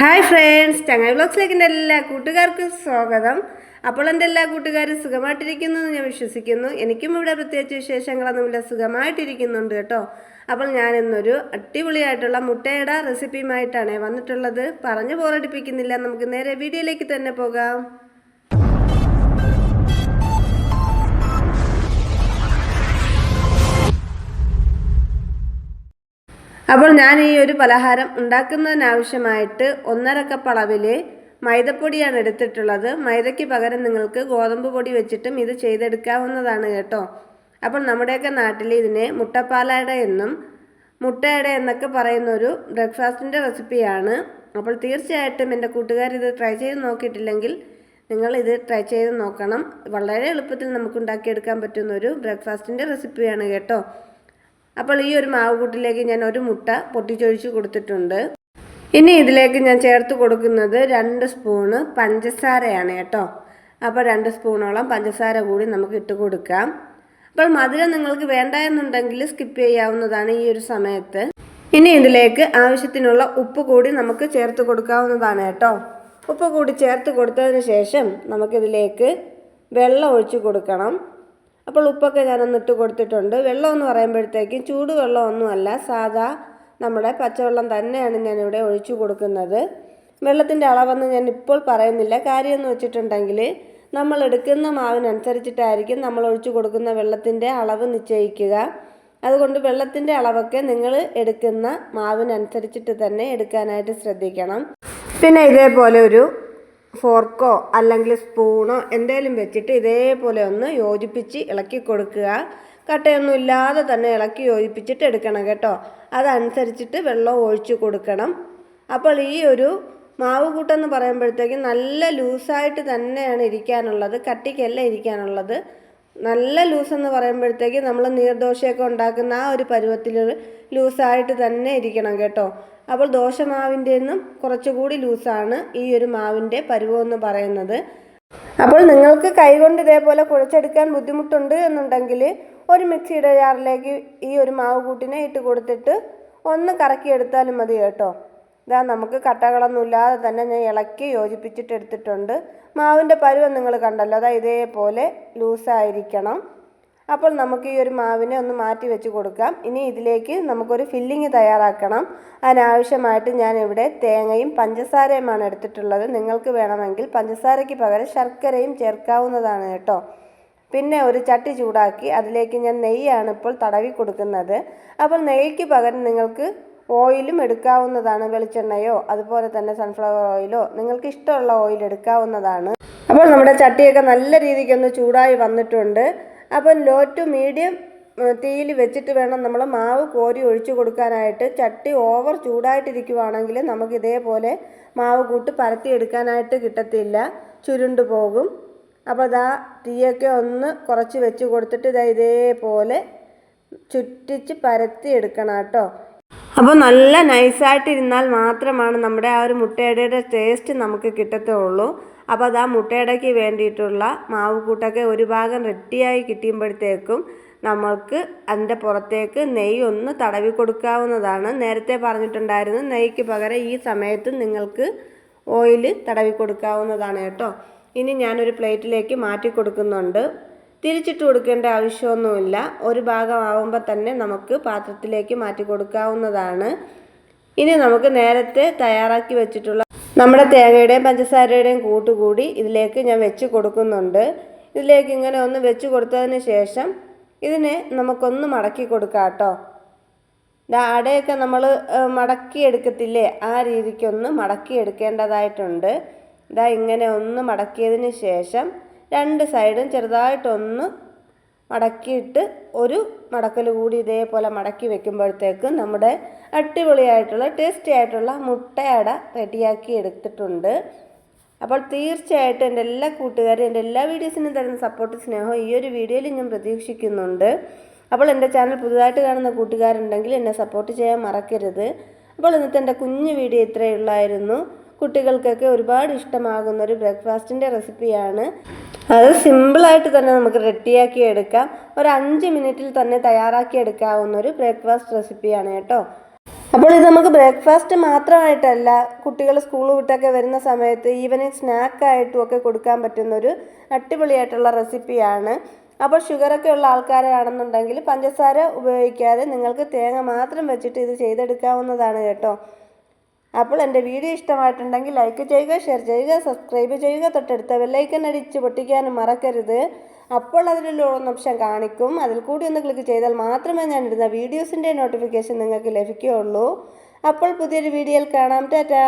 Hi friends ചങ്ങായി ബ്ലോഗ്സിലേക്ക് എന്റെ എല്ലാ കൂട്ടുകാർക്കും സ്വാഗതം. അപ്പോൾ എന്റെ എല്ലാ കൂട്ടുകാരും സുഖമായിട്ടിരിക്കുന്നു എന്ന് ഞാൻ വിശ്വസിക്കുന്നു. എനിക്കും ഇവിടെ പ്രത്യേകിച്ച് വിശേഷങ്ങളൊന്നുമില്ല സുഖമായിട്ടിരിക്കുന്നുണ്ട് കേട്ടോ. അപ്പോൾ ഞാനിന്നൊരു അടിപൊളിയായിട്ടുള്ള മുട്ടയുടെ റെസിപ്പിയുമായിട്ടാണ് വന്നിട്ടുള്ളത്. പറഞ്ഞു ബോറടിപ്പിക്കുന്നില്ല നമുക്ക് നേരെ വീഡിയോയിലേക്ക് തന്നെ പോകാം. അപ്പോൾ ഞാൻ ഈ ഒരു പലഹാരം ഉണ്ടാക്കുന്നതിനാവശ്യമായിട്ട് ഒന്നര കപ്പ് അളവിൽ മൈദപ്പൊടിയാണ് എടുത്തിട്ടുള്ളത്. മൈദയ്ക്ക് പകരം നിങ്ങൾക്ക് ഗോതമ്പ് പൊടി വെച്ചിട്ടും ഇത് ചെയ്തെടുക്കാവുന്നതാണ് കേട്ടോ. അപ്പോൾ നമ്മുടെയൊക്കെ നാട്ടിൽ ഇതിനെ മുട്ടപ്പാലയുടെ എന്നും മുട്ടയുടെ എന്നൊക്കെ പറയുന്ന ഒരു ബ്രേക്ക്ഫാസ്റ്റിന്റെ റെസിപ്പിയാണ്. അപ്പോൾ തീർച്ചയായിട്ടും എന്റെ കൂട്ടുകാർ ഇത് ട്രൈ ചെയ്ത് നോക്കിയിട്ടില്ലെങ്കിൽ നിങ്ങൾ ഇത് ട്രൈ ചെയ്ത് നോക്കണം. വളരെ എളുപ്പത്തിൽ നമുക്ക് ഉണ്ടാക്കിയെടുക്കാൻ പറ്റുന്ന ഒരു ബ്രേക്ക്ഫാസ്റ്റിന്റെ റെസിപ്പിയാണ് കേട്ടോ. അപ്പോൾ ഈ ഒരു മാവ് കൂട്ടിലേക്ക് ഞാൻ ഒരു മുട്ട പൊട്ടിച്ചൊഴിച്ച് കൊടുത്തിട്ടുണ്ട്. ഇനി ഇതിലേക്ക് ഞാൻ ചേർത്ത് കൊടുക്കുന്നത് രണ്ട് സ്പൂണ് പഞ്ചസാരയാണ് കേട്ടോ. അപ്പോൾ രണ്ട് സ്പൂണോളം പഞ്ചസാര കൂടി നമുക്ക് ഇട്ട് കൊടുക്കാം. അപ്പോൾ മധുരം നിങ്ങൾക്ക് വേണ്ട എന്നുണ്ടെങ്കിൽ സ്കിപ്പ് ചെയ്യാവുന്നതാണ് ഈ ഒരു സമയത്ത്. ഇനി ഇതിലേക്ക് ആവശ്യത്തിനുള്ള ഉപ്പ് കൂടി നമുക്ക് ചേർത്ത് കൊടുക്കാവുന്നതാണ് കേട്ടോ. ഉപ്പ് കൂടി ചേർത്ത് കൊടുത്തതിന് ശേഷം നമുക്കിതിലേക്ക് വെള്ളം ഒഴിച്ച് കൊടുക്കണം. അപ്പോൾ ഉപ്പൊക്കെ ഞാനൊന്ന് ഇട്ട് കൊടുത്തിട്ടുണ്ട്. വെള്ളമെന്ന് പറയുമ്പോഴത്തേക്കും ചൂടുവെള്ളമൊന്നുമല്ല സാധാ നമ്മുടെ പച്ചവെള്ളം തന്നെയാണ് ഞാനിവിടെ ഒഴിച്ചു കൊടുക്കുന്നത്. വെള്ളത്തിന്റെ അളവെന്ന് ഞാൻ ഇപ്പോൾ പറയുന്നില്ല. കാര്യമെന്ന് വെച്ചിട്ടുണ്ടെങ്കിൽ നമ്മൾ എടുക്കുന്ന മാവിനനുസരിച്ചിട്ടായിരിക്കും നമ്മൾ ഒഴിച്ചു കൊടുക്കുന്ന വെള്ളത്തിന്റെ അളവ് നിശ്ചയിക്കുക. അതുകൊണ്ട് വെള്ളത്തിന്റെ അളവൊക്കെ നിങ്ങൾ എടുക്കുന്ന മാവിനനുസരിച്ചിട്ട് തന്നെ എടുക്കാനായിട്ട് ശ്രദ്ധിക്കണം. പിന്നെ ഇതേപോലെ ഒരു ഫോർക്കോ അല്ലെങ്കിൽ സ്പൂണോ എന്തെങ്കിലും വെച്ചിട്ട് ഇതേപോലെ ഒന്ന് യോജിപ്പിച്ച് ഇളക്കി കൊടുക്കുക. കട്ടയൊന്നും ഇല്ലാതെ തന്നെ ഇളക്കി യോജിപ്പിച്ചിട്ട് എടുക്കണം കേട്ടോ. അതനുസരിച്ചിട്ട് വെള്ളം ഒഴിച്ചു കൊടുക്കണം. അപ്പോൾ ഈ ഒരു മാവ് കൂട്ടെന്ന് പറയുമ്പോഴത്തേക്കും നല്ല ലൂസായിട്ട് തന്നെയാണ് ഇരിക്കാനുള്ളത് കട്ടിക്കല്ല ഇരിക്കാനുള്ളത്. നല്ല ലൂസ് എന്ന് പറയുമ്പോഴത്തേക്ക് നമ്മൾ നീർദോശയൊക്കെ ഉണ്ടാക്കുന്ന ആ ഒരു പരുവത്തിൽ ലൂസായിട്ട് തന്നെ ഇരിക്കണം കേട്ടോ. അപ്പോൾ ദോശമാവിന്റെ നിന്നും കുറച്ചുകൂടി ലൂസാണ് ഈ ഒരു മാവിന്റെ പരുവം എന്ന് പറയുന്നത്. അപ്പോൾ നിങ്ങൾക്ക് കൈകൊണ്ട് ഇതേപോലെ കുഴച്ചെടുക്കാൻ ബുദ്ധിമുട്ടുണ്ട് എന്നുണ്ടെങ്കിൽ ഒരു മിക്സിയുടെ ജാറിലേക്ക് ഈ ഒരു മാവ് കൂട്ടിനെ ഇട്ട് കൊടുത്തിട്ട് ഒന്ന് കറക്കിയെടുത്താലും മതി കേട്ടോ. ഇതാ നമുക്ക് കട്ടകളൊന്നും ഇല്ലാതെ തന്നെ ഞാൻ ഇളക്കി യോജിപ്പിച്ചിട്ട് എടുത്തിട്ടുണ്ട് മാവിന്റെ പരുവം നിങ്ങൾ കണ്ടല്ലോ അതാ ഇതേപോലെ ലൂസായിരിക്കണം. അപ്പോൾ നമുക്ക് ഈ ഒരു മാവിനെ ഒന്ന് മാറ്റി വെച്ച് കൊടുക്കാം. ഇനി ഇതിലേക്ക് നമുക്കൊരു ഫില്ലിങ് തയ്യാറാക്കണം. അതിനാവശ്യമായിട്ട് ഞാനിവിടെ തേങ്ങയും പഞ്ചസാരയുമാണ് എടുത്തിട്ടുള്ളത്. നിങ്ങൾക്ക് വേണമെങ്കിൽ പഞ്ചസാരയ്ക്ക് പകരം ശർക്കരയും ചേർക്കാവുന്നതാണ് കേട്ടോ. പിന്നെ ഒരു ചട്ടി ചൂടാക്കി അതിലേക്ക് ഞാൻ നെയ്യാണ് ഇപ്പോൾ തടവി കൊടുക്കുന്നത്. അപ്പോൾ നെയ്യ്ക്ക് പകരം നിങ്ങൾക്ക് ഓയിലും എടുക്കാവുന്നതാണ് വെളിച്ചെണ്ണയോ? അതുപോലെ തന്നെ സൺഫ്ലവർ ഓയിലോ നിങ്ങൾക്ക് ഇഷ്ടമുള്ള ഓയിൽ എടുക്കാവുന്നതാണ്. അപ്പോൾ നമ്മുടെ ചട്ടിയൊക്കെ നല്ല രീതിക്കൊന്ന് ചൂടായി വന്നിട്ടുണ്ട്. അപ്പം ലോ ടു മീഡിയം തീയിൽ വെച്ചിട്ട് വേണം നമ്മൾ മാവ് കോരി ഒഴിച്ചു കൊടുക്കാനായിട്ട്. ചട്ടി ഓവർ ചൂടായിട്ടിരിക്കുവാണെങ്കിൽ നമുക്ക് ഇതേപോലെ മാവ് കൂട്ട് പരത്തി എടുക്കാനായിട്ട് കിട്ടത്തില്ല. ചുരുണ്ടു പോകും. അപ്പോൾ ഇതാ തീയൊക്കെ ഒന്ന് കുറച്ച് വെച്ച് കൊടുത്തിട്ട് ഇതാ ഇതേപോലെ ചുറ്റിച്ച് പരത്തി എടുക്കണം കേട്ടോ. അപ്പോൾ നല്ല നൈസായിട്ടിരുന്നാൽ മാത്രമാണ് നമ്മുടെ ആ ഒരു മുട്ടയടയുടെ ടേസ്റ്റ് നമുക്ക് കിട്ടത്തുള്ളൂ. അപ്പോൾ അത് ആ മുട്ടയടയ്ക്ക് വേണ്ടിയിട്ടുള്ള മാവ് കൂട്ടൊക്കെ ഒരു ഭാഗം റെഡിയായി കിട്ടിയുമ്പോഴത്തേക്കും നമ്മൾക്ക് അതിന്റെ പുറത്തേക്ക് നെയ്യ് ഒന്ന് തടവി കൊടുക്കാവുന്നതാണ്. നേരത്തെ പറഞ്ഞിട്ടുണ്ടായിരുന്നു നെയ്യ്ക്ക് പകരം ഈ സമയത്ത് നിങ്ങൾക്ക് ഓയിൽ തടവി കൊടുക്കാവുന്നതാണ് കേട്ടോ. ഇനി ഞാനൊരു പ്ലേറ്റിലേക്ക് മാറ്റി കൊടുക്കുന്നുണ്ട്. തിരിച്ചിട്ട് കൊടുക്കേണ്ട ആവശ്യമൊന്നുമില്ല. ഒരു ഭാഗമാവുമ്പോൾ തന്നെ നമുക്ക് പാത്രത്തിലേക്ക് മാറ്റി കൊടുക്കാവുന്നതാണ്. ഇനി നമുക്ക് നേരത്തെ തയ്യാറാക്കി വെച്ചിട്ടുള്ള നമ്മുടെ തേങ്ങയുടെയും പഞ്ചസാരയുടെയും കൂട്ടുകൂടി ഇതിലേക്ക് ഞാൻ വെച്ച് കൊടുക്കുന്നുണ്ട്. ഇതിലേക്ക് ഇങ്ങനെ ഒന്ന് വെച്ച് കൊടുത്തതിന് ശേഷം ഇതിനെ നമുക്കൊന്ന് മടക്കി കൊടുക്കാം കേട്ടോ. അടയൊക്കെ നമ്മൾ മടക്കി എടുക്കത്തില്ലേ ആ രീതിക്കൊന്ന് മടക്കി എടുക്കേണ്ടതായിട്ടുണ്ട് ഇതാ ഇങ്ങനെ ഒന്ന് മടക്കിയതിന് ശേഷം രണ്ട് സൈഡും ചെറുതായിട്ടൊന്ന് മടക്കിയിട്ട് ഒരു മടക്കൽ കൂടി ഇതേപോലെ മടക്കി വെക്കുമ്പോഴത്തേക്ക് നമ്മുടെ അടിപൊളിയായിട്ടുള്ള ടേസ്റ്റി ആയിട്ടുള്ള മുട്ടയട റെഡിയാക്കി എടുത്തിട്ടുണ്ട്. അപ്പോൾ തീർച്ചയായിട്ടും എന്റെ എല്ലാ കൂട്ടുകാരും എന്റെ എല്ലാ വീഡിയോസിനും തരുന്ന സപ്പോർട്ട് സ്നേഹവും ഈ ഒരു വീഡിയോയിൽ ഞാൻ പ്രതീക്ഷിക്കുന്നുണ്ട്. അപ്പോൾ എന്റെ ചാനൽ പുതുതായിട്ട് കാണുന്ന കൂട്ടുകാരുണ്ടെങ്കിൽ എന്നെ സപ്പോർട്ട് ചെയ്യാൻ മറക്കരുത്. അപ്പോൾ ഇന്നത്തെ എന്റെ കുഞ്ഞു വീഡിയോ ഇത്രയേ ഉള്ളായിരുന്നു. കുട്ടികൾക്കൊക്കെ ഒരുപാട് ഇഷ്ടമാകുന്ന ഒരു ബ്രേക്ക്ഫാസ്റ്റിന്റെ റെസിപ്പിയാണ്. അത് സിമ്പിളായിട്ട് തന്നെ നമുക്ക് റെഡിയാക്കി എടുക്കാം. ഒരു അഞ്ച് മിനിറ്റിൽ തന്നെ തയ്യാറാക്കി എടുക്കാവുന്ന ഒരു ബ്രേക്ക്ഫാസ്റ്റ് റെസിപ്പിയാണ് കേട്ടോ. അപ്പോൾ ഇത് നമുക്ക് ബ്രേക്ക്ഫാസ്റ്റ് മാത്രമായിട്ടല്ല കുട്ടികൾ സ്കൂൾ വിട്ടൊക്കെ വരുന്ന സമയത്ത് ഈവനിങ് സ്നാക്കായിട്ടും ഒക്കെ കൊടുക്കാൻ പറ്റുന്ന ഒരു അടിപൊളിയായിട്ടുള്ള റെസിപ്പിയാണ്. അപ്പോൾ ഷുഗറൊക്കെ ഉള്ള ആൾക്കാരാണെന്നുണ്ടെങ്കിൽ പഞ്ചസാര ഉപയോഗിക്കാതെ നിങ്ങൾക്ക് തേങ്ങ മാത്രം വെച്ചിട്ട് ഇത് ചെയ്തെടുക്കാവുന്നതാണ് കേട്ടോ. അപ്പോൾ എന്റെ വീഡിയോ ഇഷ്ടമായിട്ടുണ്ടെങ്കിൽ ലൈക്ക് ചെയ്യുക ഷെയർ ചെയ്യുക സബ്സ്ക്രൈബ് ചെയ്യുക. തൊട്ടടുത്ത ബെല്ലൈക്കൻ അടിച്ച് പൊട്ടിക്കാനും മറക്കരുത്. അപ്പോൾ അതിലുള്ള ഓപ്ഷൻ കാണിക്കും. അതിൽ കൂടി ഒന്ന് ക്ലിക്ക് ചെയ്താൽ മാത്രമേ ഞാൻ ഇടുന്ന വീഡിയോസിന്റെ നോട്ടിഫിക്കേഷൻ നിങ്ങൾക്ക് ലഭിക്കുകയുള്ളൂ. അപ്പോൾ പുതിയൊരു വീഡിയോയിൽ കാണാം. ടാറ്റാ!